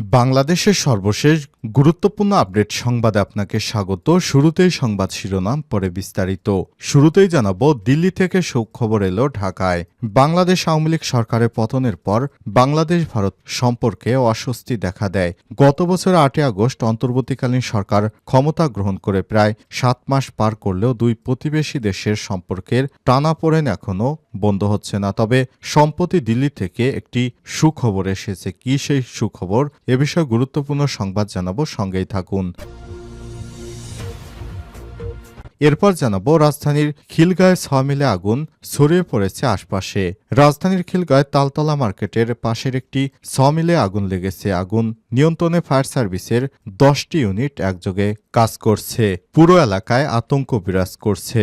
বাংলাদেশের সর্বশেষ গুরুত্বপূর্ণ আপডেট সংবাদে আপনাকে স্বাগত। শুরুতেই সংবাদ শিরোনাম, পরে বিস্তারিত। শুরুতেই জানাব, দিল্লি থেকে সুখবর এলো ঢাকায়। বাংলাদেশ আওয়ামী লীগ সরকারের পতনের পর বাংলাদেশ, ভারত সম্পর্কে অস্বস্তি দেখা দেয়। গত বছর আটই আগস্ট অন্তর্বর্তীকালীন সরকার ক্ষমতা গ্রহণ করে প্রায় সাত মাস পার করলেও দুই প্রতিবেশী দেশের সম্পর্কের টানাপোড়েন এখনও বন্ধ হচ্ছে না। তবে সম্প্রতি দিল্লি থেকে একটি সুখবর এসেছে। কি সেই সুখবর? এ বিষয়ে গুরুত্বপূর্ণ সংবাদ জানাব, সঙ্গেই থাকুন। এরপর জানাব, রাজধানীর খিলগাঁয় ছ মিলে আগুন ছড়িয়ে পড়েছে আশপাশে। রাজধানীর খিলগাঁয় তালতলা মার্কেটের পাশের একটি ছ মিলে আগুন লেগেছে। আগুন নিয়ন্ত্রণে ফায়ার সার্ভিসের দশটি ইউনিট একযোগে কাজ করছে। পুরো এলাকায় আতঙ্ক বিরাজ করছে।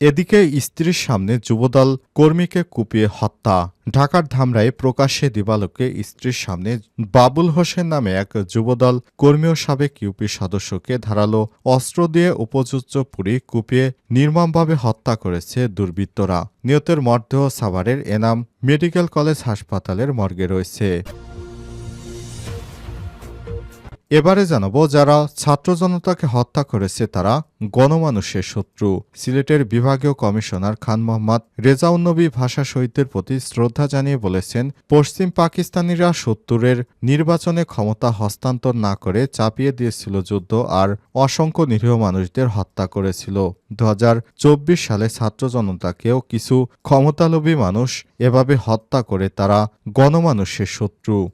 এদিকে স্ত্রীর সামনে যুবদল কর্মীকে কুপিয়ে হত্যা। ঢাকার ধামরায় প্রকাশ্যে দিবালোকে স্ত্রীর সামনে বাবুল হোসেন নামে এক যুবদল কর্মী ও সাবেক ইউপি সদস্যকে ধারালো অস্ত্র দিয়ে উপযুক্ত পুরী কুপিয়ে নির্মমভাবে হত্যা করেছে দুর্বৃত্তরা। নিহতের মরদেহ সাভারের এনাম মেডিকেল কলেজ হাসপাতালের মর্গে রয়েছে। এবারে জানাব যারা ছাত্র জনতাকে হত্যা করেছে তারা গণমানুষের শত্রু। সিলেটের বিভাগীয় কমিশনার খান মোহাম্মদ রেজাউন্নবী ভাষা শহীদদের প্রতি শ্রদ্ধা জানিয়ে বলেছেন, পশ্চিম পাকিস্তানিরা সত্তরের নির্বাচনে ক্ষমতা হস্তান্তর না করে চাপিয়ে দিয়েছিল যুদ্ধ আর অসংখ্য নিরীহ মানুষদের হত্যা করেছিল। দু হাজার চব্বিশ সালে ছাত্র জনতাকেও কিছু ক্ষমতালোভী মানুষ এভাবে হত্যা করে তারা গণমানুষের শত্রু।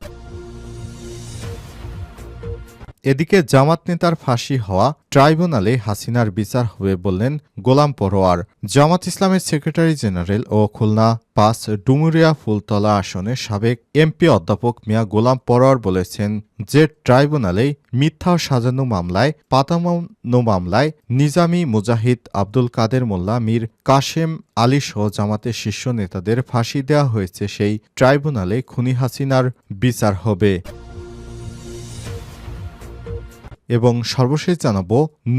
এদিকে জামাত নেতার ফাঁসি হওয়া ট্রাইব্যুনালে হাসিনার বিচার হবে বললেন গোলাম পরোয়ার। জামাত ইসলামের সেক্রেটারি জেনারেল ও খুলনা পাঁচ ডুমুরিয়া ফুলতলা আসনের সাবেক এমপি অধ্যাপক মিয়া গোলাম পরোয়ার বলেছেন যে ট্রাইব্যুনালে মিথ্যা সাজানো মামলায় পাতানো মামলায় নিজামি মুজাহিদ আব্দুল কাদের মোল্লা, মীর কাশেম আলী সহ জামাতের শীর্ষ নেতাদের ফাঁসি দেওয়া হয়েছে সেই ট্রাইব্যুনালে খুনি হাসিনার বিচার হবে। এবং সর্বশেষ জানাব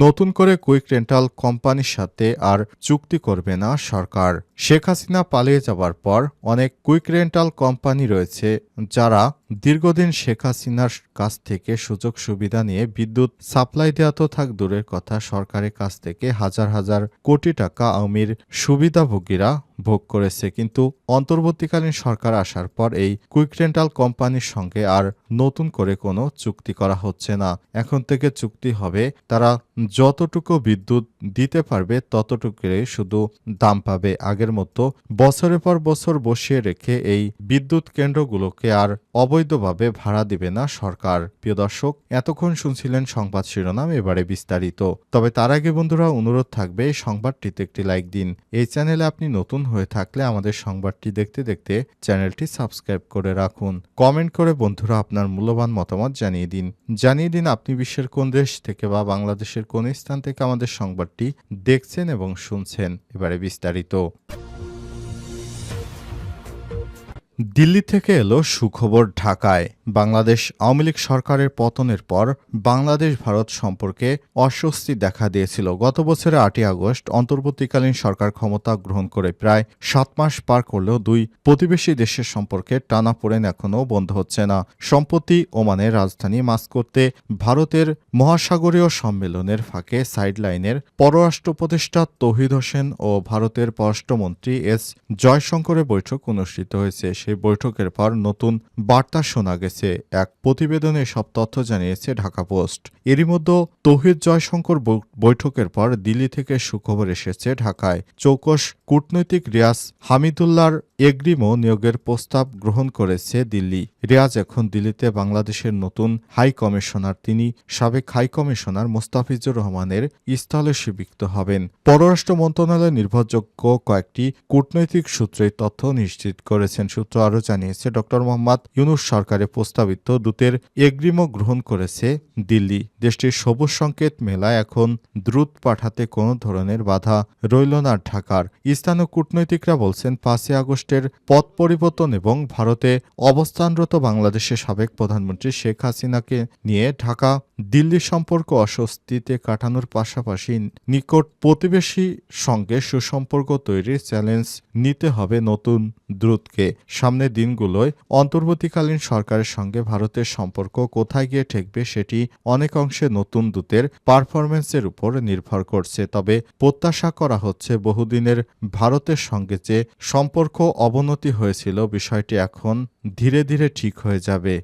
নতুন করে কুইক রেন্টাল কোম্পানির সাথে আর চুক্তি করবে না সরকার। শেখ হাসিনা পালিয়ে যাবার পর অনেক কুইক রেন্টাল কোম্পানি রয়েছে যারা দীর্ঘদিন শেখ হাসিনার কাছ থেকে সুযোগ সুবিধা নিয়ে বিদ্যুৎ সাপ্লাই দেওয়া তো থাক দূরের কথা, সরকারের কাছ থেকে হাজার হাজার কোটি টাকা আওয়ামীর সুবিধাভোগীরা ভোগ করেছে। কিন্তু অন্তর্বর্তীকালীন সরকার আসার পর এই কুইক রেন্টাল কোম্পানির সঙ্গে আর নতুন করে কোনো চুক্তি করা হচ্ছে না। এখন থেকে চুক্তি হবে তারা যতটুকু বিদ্যুৎ দিতে পারবে, ততটুকুই শুধু দাম পাবে। আগের মতো বছরের পর বছর বসিয়ে রেখে এই বিদ্যুৎ কেন্দ্রগুলোকে আর অবৈধভাবে ভাড়া দিবে না সরকার। প্রিয় দর্শক, এতক্ষণ শুনছিলেন সংবাদ শিরোনাম, এবারে বিস্তারিত। তবে তার আগে বন্ধুরা, অনুরোধ থাকবে এই সংবাদটিতে একটি লাইক দিন। এই চ্যানেলে আপনি নতুন হয়ে থাকলে আমাদের সংবাদটি দেখতে দেখতে চ্যানেলটি সাবস্ক্রাইব করে রাখুন। কমেন্ট করে বন্ধুরা আপনার মূল্যবান মতামত জানিয়ে দিন। জানিয়ে দিন আপনি বিশ্বের কোন দেশ থেকে বা বাংলাদেশের কোন স্থান থেকে আমাদের সংবাদটি দেখছেন এবং শুনছেন। এবারে বিস্তারিত। দিল্লি থেকে এলো সুখবর ঢাকায়। বাংলাদেশ আওয়ামী লীগ সরকারের পতনের পর বাংলাদেশ ভারত সম্পর্কে অস্বস্তি দেখা দিয়েছিল। গত বছরের আটই আগস্ট অন্তর্বর্তীকালীন সরকার ক্ষমতা গ্রহণ করে প্রায় সাত মাস পার করলেও দুই প্রতিবেশী দেশের সম্পর্কে টানাপোড়েন এখনও বন্ধ হচ্ছে না। সম্প্রতি ওমানের রাজধানী মাস্কোতে ভারতের মহাসাগরীয় সম্মেলনের ফাঁকে সাইডলাইনের পররাষ্ট্র উপদেষ্টা তৌহিদ হোসেন ও ভারতের পররাষ্ট্রমন্ত্রী এস জয়শঙ্করের বৈঠক অনুষ্ঠিত হয়েছে। সেই বৈঠকের পর নতুন বার্তা শোনা গেছে। এক প্রতিবেদনে সব তথ্য জানিয়েছে ঢাকা পোস্ট। এরই মধ্যে তৌহিদ জয়শঙ্কর বৈঠকের পর দিল্লি থেকে সুখবর এসেছে ঢাকায়। চৌকস কূটনৈতিক রিয়াজ হামিদুল্লাহর এগ্রিমো নিয়োগের প্রস্তাব গ্রহণ করেছে দিল্লি। রিয়াজ এখন দিল্লিতে বাংলাদেশের নতুন হাই কমিশনার। তিনি সাবেক হাই কমিশনার মোস্তাফিজুর রহমানের স্থলে শিবিক্ত হবেন। পররাষ্ট্র মন্ত্রণালয় নির্ভরযোগ্য কয়েকটি কূটনৈতিক সূত্রে তথ্য নিশ্চিত করেছেন। সূত্র আরও জানিয়েছে ড মোহাম্মদ ইউনুস সরকারের প্রস্তাবিত দূতের এগ্রিমো গ্রহণ করেছে দিল্লি। দেশটির সবুজ সংকেত মেলায় এখন দ্রুত পাঠাতে কোনো ধরনের বাধা রইল না ঢাকার। স্থানীয় কূটনৈতিকরা বলছেন, পাঁচই আগস্টের পথ পরিবর্তন এবং ভারতে অবস্থানরত বাংলাদেশের সাবেক প্রধানমন্ত্রী শেখ হাসিনাকে নিয়ে ঢাকা দিল্লি সম্পর্ক অস্বস্তিতে কাটানোর পাশাপাশি নিকট প্রতিবেশী সঙ্গে সুসম্পর্ক তৈরির চ্যালেঞ্জ নিতে হবে নতুন দ্রুতকে সামনের দিনগুলোয় অন্তর্বর্তীকালীন সরকারের সঙ্গে ভারতের সম্পর্ক কোথায় গিয়ে ঠেকবে সেটি অনেক অংশে নতুন দূতের পারফরমেন্সের উপর নির্ভর করছে। তবে প্রত্যাশা করা হচ্ছে বহুদিনের ভারতের সঙ্গে যে সম্পর্ক অবনতি হয়েছিল, বিষয়টি এখন ধীরে ধীরে ঠিক হয়ে যাবে।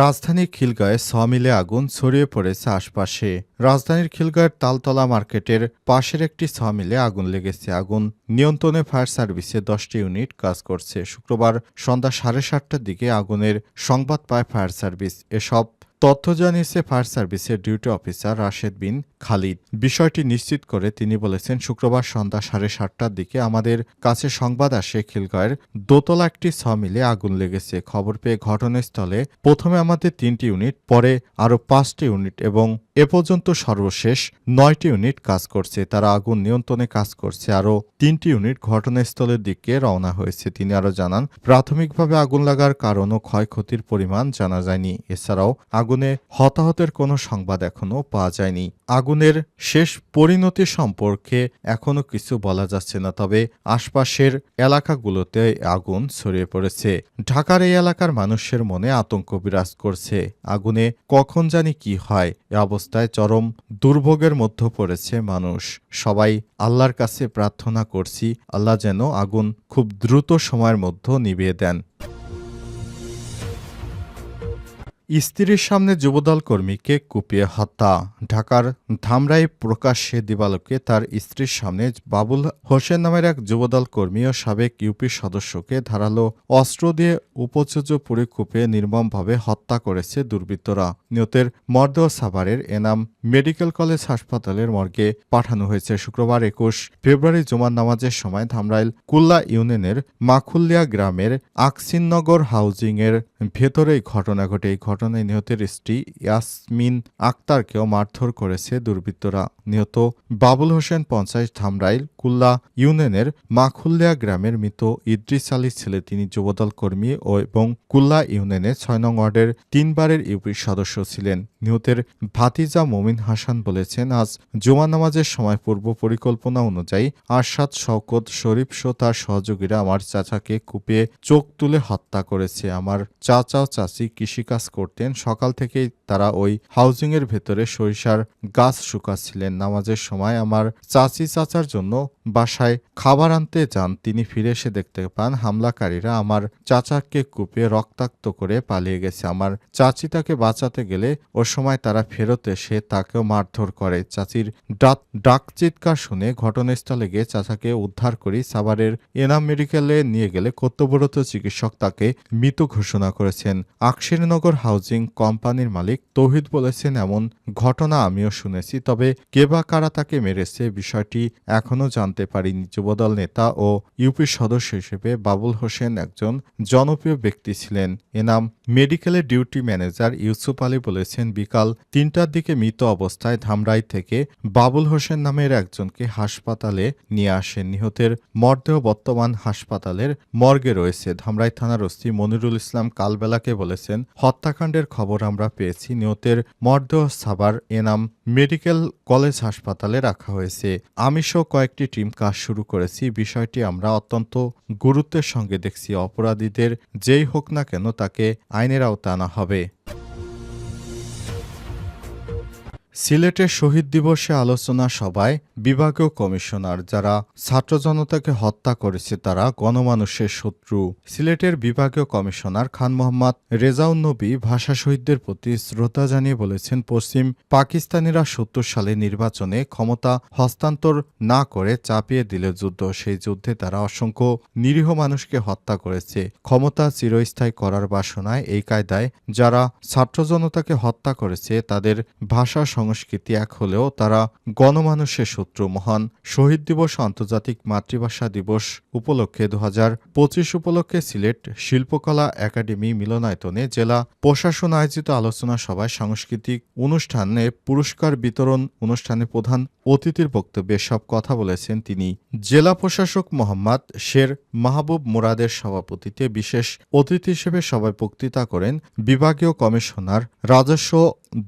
রাজধানী খিলগায় সমিলে আগুন ছড়িয়ে পড়েছে আশপাশে। রাজধানীর খিলগাঁয়ের তালতলা মার্কেটের পাশের একটি সমিলে আগুন লেগেছে। আগুন নিয়ন্ত্রণে ফায়ার সার্ভিসে দশটি ইউনিট কাজ করছে। শুক্রবার সন্ধ্যা সাড়ে সাতটার দিকে আগুনের সংবাদ পায় ফায়ার সার্ভিস। এসব তথ্য জানিয়েছে ফায়ার সার্ভিসের ডিউটি অফিসার রাশেদ বিন খালিদ। বিষয়টি নিশ্চিত করে তিনি বলেছেন, শুক্রবার সন্ধ্যা সাড়ে সাতটার দিকে আমাদের কাছে সংবাদ আসে খিলগাঁয়ের দোতলা একটি ছ মিলে আগুন লেগেছে। খবর পেয়ে ঘটনাস্থলে প্রথমে আমাদের তিনটি ইউনিট, পরে আরও পাঁচটি ইউনিট এবং এ পর্যন্ত সর্বশেষ নয়টি ইউনিট কাজ করছে। তারা আগুন নিয়ন্ত্রণে কাজ করছে। আরও তিনটি ইউনিট ঘটনাস্থলের দিকে রওনা হয়েছে। তিনি আরও জানান, প্রাথমিকভাবে আগুন লাগার কারণ ও ক্ষয়ক্ষতির পরিমাণ জানা যায়নি। এছাড়াও আগুনে হতাহতের কোনো সংবাদ এখনও পাওয়া যায়নি। আগুনের শেষ পরিণতি সম্পর্কে এখনও কিছু বলা যাচ্ছে না, তবে আশপাশের এলাকাগুলোতে আগুন ছড়িয়ে পড়েছে। ঢাকার এই এলাকার মানুষের মনে আতঙ্ক বিরাজ করছে। আগুনে কখন জানি কি হয়, এ অবস্থায় চরম দুর্ভোগের মধ্যে পড়েছে মানুষ। সবাই আল্লাহর কাছে প্রার্থনা করছি, আল্লাহ যেন আগুন খুব দ্রুত সময়ের মধ্যে নিভিয়ে দেন। স্ত্রীর সামনে যুবদল কর্মীকে কুপিয়ে হত্যা। ঢাকার ধামরাই প্রকাশ্যে দিবালোকে তার স্ত্রীর সামনে বাবুল হোসেন নামের এক যুবদল কর্মী ও সাবেক ইউপি সদস্যকে ধারালো অস্ত্র দিয়ে উপযোজ্য পুরে কুপিয়ে নির্মমভাবে হত্যা করেছে দুর্বৃত্তরা। নিহতের মর্দেহ সাভারের এনাম মেডিকেল কলেজ হাসপাতালের মর্গে পাঠানো হয়েছে শুক্রবার একুশ ফেব্রুয়ারি জুমার নামাজের সময় ধামরাইল কুল্লা ইউনিয়নের মাখুল্লিয়া গ্রামের আকসিননগর হাউজিংয়ের ভেতরে এই ঘটনা ঘটে। এই ঘটনায় নিহতের স্ত্রী ইয়াসমিন আক্তারকেও মারধর করেছে দুর্বৃত্তরা। নিহত বাবুল হোসেন পঞ্চাশ ধামরাইল কুল্লা ইউনিয়নের মাখুল্লিয়া গ্রামের মৃত ইদ্রিস আলীর ছেলে, তিনি যুবদল কর্মী ও এবং কুল্লা ইউনিয়নের ছয় নং ওয়ার্ডের তিনবারের ইউপির সদস্য ছিলেন। নিহতের ভাতিজা মমিন হাসান বলেছেন, আজ জুমা নামাজের সময় পূর্ব পরিকল্পনা অনুযায়ী আরশাদ শওকত শরীফ সহ তার সহযোগীরা আমার চাচাকে কুপিয়ে চোখ তুলে হত্যা করেছে। আমার চাচা চাচি কৃষিকাজ করতেন, সকাল থেকেই তারা ওই হাউজিংয়ের ভেতরে সরিষার গাছ শুকাচ্ছিলেন। নামাজের সময় আমার চাচি চাচার জন্য বাসায় খাবার আনতে যান, তিনি ফিরে এসে দেখতে পান, হামলাকারীরা আমার চাচাকে কুপিয়ে রক্তাক্ত করে পালিয়ে গেছে। আমার চাচি তাকে বাঁচাতে গেলে ও সময় তারা ফেরত এসে তাকেও মারধর করে। চাচির ডাক চিৎকার শুনে ঘটনাস্থলে গিয়ে চাচাকে উদ্ধার করি সাভারের এনাম মেডিকেলে নিয়ে গেলে কর্তব্যরত চিকিৎসক তাকে মৃত ঘোষণা করেছেন। আকশিরনগর হাউজিং কোম্পানির মালিক তৌহিদ বলেছেন, এমন ঘটনা আমিও শুনেছি, তবে কে বা কারা তাকে মেরেছে বিষয়টি এখনও জানতে পারিনি। যুবদল নেতা ও ইউপি সদস্য হিসেবে বাবুল হোসেন একজন জনপ্রিয় ব্যক্তি ছিলেন। এনাম মেডিকেলের ডিউটি ম্যানেজার ইউসুফ আলী বলেছেন, বিকাল তিনটার দিকে মৃত অবস্থায় ধামরাই থেকে বাবুল হোসেন নামের একজনকে হাসপাতালে নিয়ে আসেন। নিহতের মরদেহ বর্তমান হাসপাতালের মর্গে রয়েছে। ধামরাই থানার ওসি মনিরুল ইসলাম কালবেলাকে বলেছেন, হত্যাকাণ্ডের খবর আমরা পেয়েছি। নিহতের মরদেহ সাবার এনাম মেডিকেল কলেজ হাসপাতালে রাখা হয়েছে। আমি সহ কয়েকটি টিম কাজ শুরু করেছি। বিষয়টি আমরা অত্যন্ত গুরুত্বের সঙ্গে দেখছি। অপরাধীদের যেই হোক না কেন তাকে আইনের আওতা আনা হবে। সিলেটের শহীদ দিবসে আলোচনা সভায় বিভাগীয় কমিশনার যারা ছাত্র জনতাকে হত্যা করেছে তারা গণমানুষের শত্রু। সিলেটের বিভাগীয় কমিশনার খান মোহাম্মদ রেজাউন নবী ভাষা শহীদদের প্রতি শ্রদ্ধা জানিয়ে বলেছেন, পশ্চিম পাকিস্তানিরা সত্তর সালে নির্বাচনে ক্ষমতা হস্তান্তর না করে চাপিয়ে দিলে যুদ্ধ। সেই যুদ্ধে তারা অসংখ্য নিরীহ মানুষকে হত্যা করেছে। ক্ষমতা চিরস্থায়ী করার বাসনায় এই কায়দায় যারা ছাত্র জনতাকে হত্যা করেছে তাদের ভাষা সংস্কৃতি এক হলেও তারা গণমানুষের শত্রু মহান। শহীদ দিবস আন্তর্জাতিক মাতৃভাষা দিবস উপলক্ষে দু উপলক্ষে সিলেট শিল্পকলা একাডেমি মিলনায়তনে জেলা প্রশাসন আয়োজিত আলোচনা সভায় সাংস্কৃতিক অনুষ্ঠানে পুরস্কার বিতরণ অনুষ্ঠানে প্রধান অতিথির বক্তব্যে সব কথা বলেছেন তিনি। জেলা প্রশাসক মোহাম্মদ শের মাহবুব মুরাদের সভাপতিতে বিশেষ অতিথি হিসেবে সভায় বক্তৃতা করেন বিভাগীয় কমিশনার রাজস্ব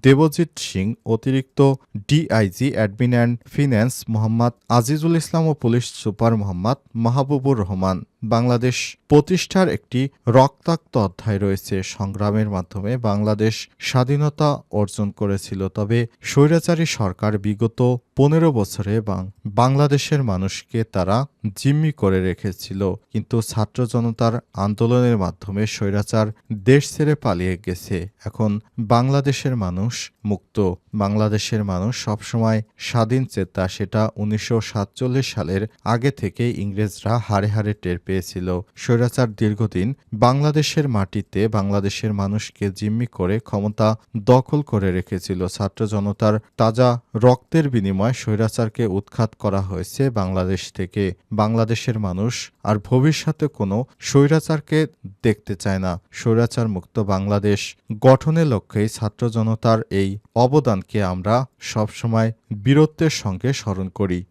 দেবজিৎ সিং অতিরিক্ত DIG admin and finance Mohammad Azizul Islam O police super Mohammad Mahbubur Rahman. Bangladesh প্রতিষ্ঠার একটি রক্তাক্ত অধ্যায় রয়েছে সংগ্রামের মাধ্যমে। বাংলাদেশ স্বাধীনতা অর্জন করেছিল, তবে স্বৈরাচারী সরকার বিগত পনেরো বছরে বাংলাদেশের মানুষকে তারা জিম্মি করে রেখেছিল। কিন্তু ছাত্র জনতার আন্দোলনের মাধ্যমে স্বৈরাচার দেশ ছেড়ে পালিয়ে গেছে। এখন বাংলাদেশের মানুষ মুক্ত। বাংলাদেশের মানুষ সবসময় স্বাধীন চেতা, সেটা উনিশশো সাতচল্লিশ সালের আগে থেকে ইংরেজরা হারে হারে টের পেয়েছিল। স্বৈরাচার দীর্ঘদিন বাংলাদেশের মাটিতে বাংলাদেশের মানুষকে জিম্মি করে ক্ষমতা দখল করে রেখেছিল। ছাত্র জনতার তাজা রক্তের বিনিময়ে স্বৈরাচারকে উৎখাত করা হয়েছে বাংলাদেশ থেকে। বাংলাদেশের মানুষ আর ভবিষ্যতে কোনো স্বৈরাচারকে দেখতে চায় না। স্বৈরাচার মুক্ত বাংলাদেশ গঠনের লক্ষ্যেই ছাত্র জনতার এই অবদানকে আমরা সবসময় বীরত্বের সঙ্গে স্মরণ করি।